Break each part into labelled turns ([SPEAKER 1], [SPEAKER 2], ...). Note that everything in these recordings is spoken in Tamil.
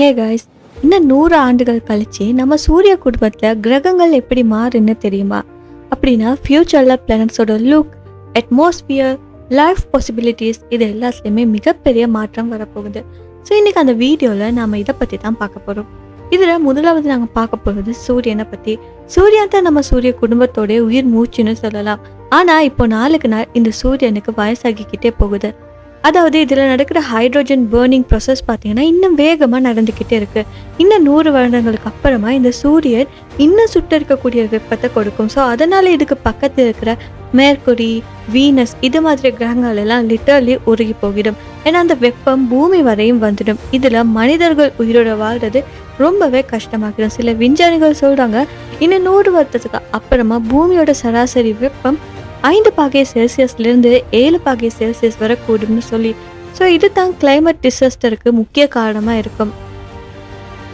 [SPEAKER 1] ஹே காய்ஸ் இன்னும் நூறு ஆண்டுகள் கழிச்சு நம்ம சூரிய குடும்பத்தில் கிரகங்கள் எப்படி மாறுன்னு தெரியுமா? அப்படின்னா ஃப்யூச்சரில் பிளானட்ஸோட லுக் அட்மாஸ்பியர் லைஃப் பாசிபிலிட்டிஸ் இது எல்லாத்துலேயுமே மிகப்பெரிய மாற்றம் வரப்போகுது. ஸோ இன்றைக்கி அந்த வீடியோவில் நாம் இதை பற்றி தான் பார்க்க போகிறோம் இதில் முதலாவது நாங்கள் பார்க்க போகிறது சூரியனை பற்றி சூரியன் தான் நம்ம சூரிய குடும்பத்தோடைய உயிர் மூச்சுன்னு சொல்லலாம். ஆனால் இப்போ நாளுக்கு நாள் இந்த சூரியனுக்கு வயசாகிக்கிட்டே போகுது. அதாவது இதில் நடக்கிற ஹைட்ரோஜன் பேர்னிங் ப்ராசஸ் பார்த்தீங்கன்னா இன்னும் வேகமாக நடந்துக்கிட்டே இருக்குது இன்னும் நூறு வருடங்களுக்கு அப்புறமா இந்த சூரியன் இன்னும் சுட்டரிக்கக்கூடிய வெப்பத்தை கொடுக்கும். ஸோ அதனால் இதுக்கு பக்கத்தில் இருக்கிற மேற்குரி வீனஸ் இது மாதிரி கிரகங்கள் எல்லாம் லிட்டர்லி உருகி போகிடும். ஏன்னா அந்த வெப்பம் பூமி வரையும் வந்துடும். இதில் மனிதர்கள் உயிரோட வாழ்றது ரொம்பவே கஷ்டமாகிடும். சில விஞ்ஞானிகள் சொல்கிறாங்க இன்னும் நூறு வருடத்துக்கு அப்புறமா பூமியோட சராசரி வெப்பம் ஐந்து பாகை செல்சியஸ்லேருந்து ஏழு பாகை செல்சியஸ் வரை கூடும்னு சொல்லி. ஸோ இது தான் கிளைமேட் டிசாஸ்டருக்கு முக்கிய காரணமாக இருக்கும்.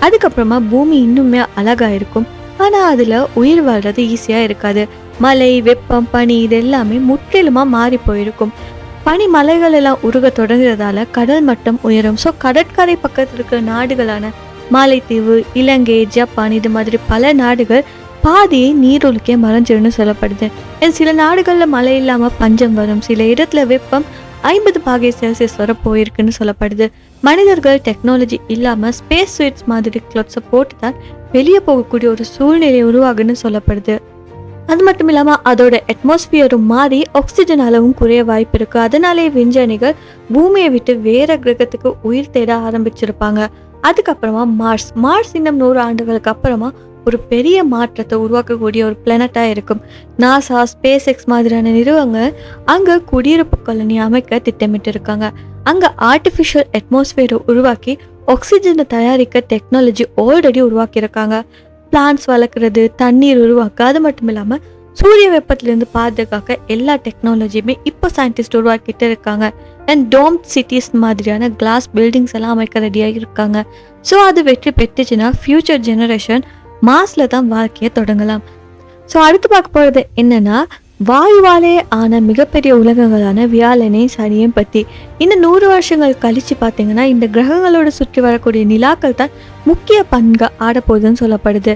[SPEAKER 1] அதுக்கப்புறமா பூமி இன்னுமே அழகாக இருக்கும். ஆனால் அதில் உயிர் வாழ்றது ஈஸியாக இருக்காது. மலை வெப்பம் பனி இது எல்லாமே முற்றிலுமாக மாறி போயிருக்கும். பனி மலைகள் எல்லாம் உருக தொடங்குறதால கடல் மட்டம் உயரும். ஸோ கடற்கரை பக்கத்தில் இருக்கிற நாடுகளான மாலைத்தீவு இலங்கை ஜப்பான் இது மாதிரி பல நாடுகள் பாதியை நீரொழுக்கே மறைஞ்சிருன்னு சொல்லப்படுது. And சில நாடுகளில் மழை இல்லாமல் பஞ்சம் வரும். சில இடத்துல வெப்பம் ஐம்பது பாகை செல்சியஸ் வர போயிருக்குன்னு சொல்லப்படுது. மனிதர்கள் டெக்னாலஜி இல்லாமல் ஸ்பேஸ் ஸ்வீட்ஸ் மாதிரி கிளப்ஸை போட்டு தான் வெளியே போகக்கூடிய ஒரு சூழ்நிலை உருவாகுன்னு சொல்லப்படுது. அது மட்டும் இல்லாமல் அதோட அட்மாஸ்பியரும் மாறி ஆக்சிஜன் அளவும் குறைய வாய்ப்பு இருக்குது அதனாலே விஞ்ஞானிகள் பூமியை விட்டு வேற கிரகத்துக்கு உயிர் தேட ஆரம்பிச்சிருப்பாங்க. அதுக்கப்புறமா மார்ஸ் மார்ஸ் இன்னும் நூறு ஆண்டுகளுக்கு அப்புறமா ஒரு பெரிய மாற்றத்தை உருவாக்கக்கூடிய ஒரு பிளானட்டாக இருக்கும். நாசா ஸ்பேஸ் எக்ஸ் மாதிரியான நிறுவனங்கள் அங்கே குடியிருப்பு காலனி அமைக்க திட்டமிட்டு இருக்காங்க அங்கே ஆர்டிஃபிஷியல் அட்மாஸ்பியரை உருவாக்கி ஆக்சிஜனை தயாரிக்க டெக்னாலஜி ஆல்ரெடி உருவாக்கியிருக்காங்க. பிளான்ஸ் வளர்க்குறது தண்ணீர் உருவாக்க அது மட்டும் இல்லாமல் சூரிய வெப்பத்திலிருந்து பாதுகாக்க எல்லா டெக்னாலஜியுமே இப்போ சயின்டிஸ்ட் உருவாக்கிட்டு இருக்காங்க. அண்ட் டோம் சிட்டிஸ் மாதிரியான கிளாஸ் பில்டிங்ஸ் எல்லாம் அமைக்க ரெடியாக இருக்காங்க. ஸோ அது வெற்றி பெற்றுச்சுன்னா ஃப்யூச்சர் ஜெனரேஷன் மாஸில் தான் வாழ்க்கையை தொடங்கலாம். ஸோ அடுத்து பார்க்க போகிறது என்னென்னா வாயுவாலே ஆன மிகப்பெரிய உலகங்களான வியாழனையும் சனியும் பற்றி இன்னும் நூறு வருஷங்கள் கழிச்சு பார்த்தீங்கன்னா இந்த கிரகங்களோட சுற்றி வரக்கூடிய நிலாக்கள் தான் முக்கிய பங்கு ஆடப்போகுதுன்னு சொல்லப்படுது.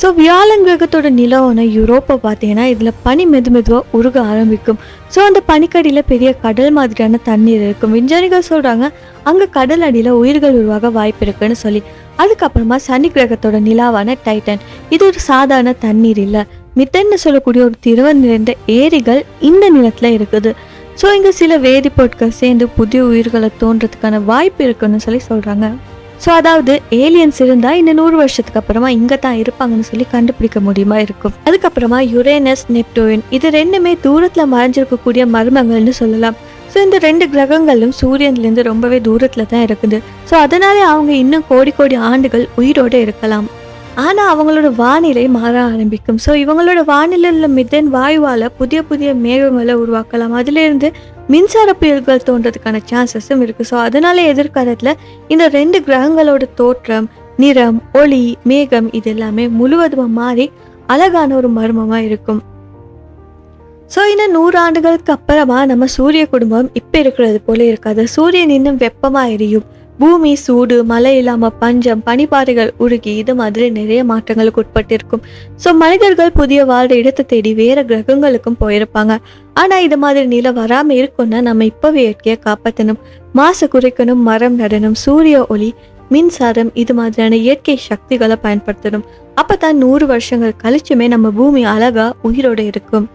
[SPEAKER 1] ஸோ வியாழன் கிரகத்தோட நிலவான யூரோப்பை பார்த்தீங்கன்னா இதில் பனி மெது மெதுவாக உருக ஆரம்பிக்கும். ஸோ அந்த பனிக்கடியில் பெரிய கடல் மாதிரியான தண்ணீர் இருக்கும். விஞ்ஞானிகள் சொல்கிறாங்க அங்கே கடல் அடியில் உயிர்கள் உருவாக வாய்ப்பு இருக்குன்னு சொல்லி. அதுக்கப்புறமா சனி கிரகத்தோட நிலாவான டைட்டன். இது ஒரு சாதாரண தண்ணீர் இல்லை. மித்தன்னு சொல்லக்கூடிய ஒரு திரவ நிறைந்த ஏரிகள் இந்த நிலத்தில் இருக்குது. ஸோ இங்கே சில வேதிப்பொருட்கள் சேர்ந்து புதிய உயிர்களை தோன்றதுக்கான வாய்ப்பு இருக்குன்னு சொல்லி சொல்கிறாங்க ஸோ அதாவது ஏலியன்ஸ் இருந்தால் இன்னும் நூறு வருஷத்துக்கு அப்புறமா இங்கே தான் இருப்பாங்கன்னு சொல்லி கண்டுபிடிக்க முடியுமா இருக்கும். அதுக்கப்புறமா யுரேனஸ் நெப்டோயின் இது ரெண்டுமே தூரத்தில் மறைஞ்சிருக்கக்கூடிய மர்மங்கள்னு சொல்லலாம். ஸோ இந்த ரெண்டு கிரகங்களும் சூரியன்லேருந்து ரொம்பவே தூரத்தில் தான் இருக்குது. ஸோ அதனாலே அவங்க இன்னும் கோடி கோடி ஆண்டுகள் உயிரோடு இருக்கலாம். ஆனால் அவங்களோட வானிலை மாற ஆரம்பிக்கும். ஸோ இவங்களோட வானிலையில் உள்ள மிதன் வாயுவால் புதிய புதிய மேகங்களை உருவாக்கலாம். அதிலிருந்து மின்சார புயல்கள் தோன்றதுக்கான சான்சஸும் இருக்குது ஸோ அதனால எதிர்காலத்தில் இந்த ரெண்டு கிரகங்களோட தோற்றம் நிறம் ஒளி மேகம் இது எல்லாமே முழுவதுமாக மாறி அழகான ஒரு மர்மமாக இருக்கும். ஸோ இன்னும் நூறு ஆண்டுகளுக்கு அப்புறமா நம்ம சூரிய குடும்பம் இப்போ இருக்கிறது போல இருக்காது. சூரியன் இன்னும் வெப்பமாக எரியும். பூமி சூடு மழை இல்லாமல் பஞ்சம் பனிப்பாறைகள் உருகி இது மாதிரி நிறைய மாற்றங்களுக்கு உட்பட்டிருக்கும். ஸோ மனிதர்கள் புதிய வாழ்ற இடத்தை தேடி வேற கிரகங்களுக்கும் போயிருப்பாங்க. ஆனால் இது மாதிரி நிலை வராமல் இருக்கும்னா நம்ம இப்போவே இயற்கையை காப்பாற்றணும் மாசு குறைக்கணும் மரம் நடணும் சூரிய ஒளி மின்சாரம் இது மாதிரியான இயற்கை சக்திகளை பயன்படுத்தணும். அப்போ தான் நூறு வருஷங்கள் கழிச்சுமே நம்ம பூமி அழகா உயிரோட இருக்கும்.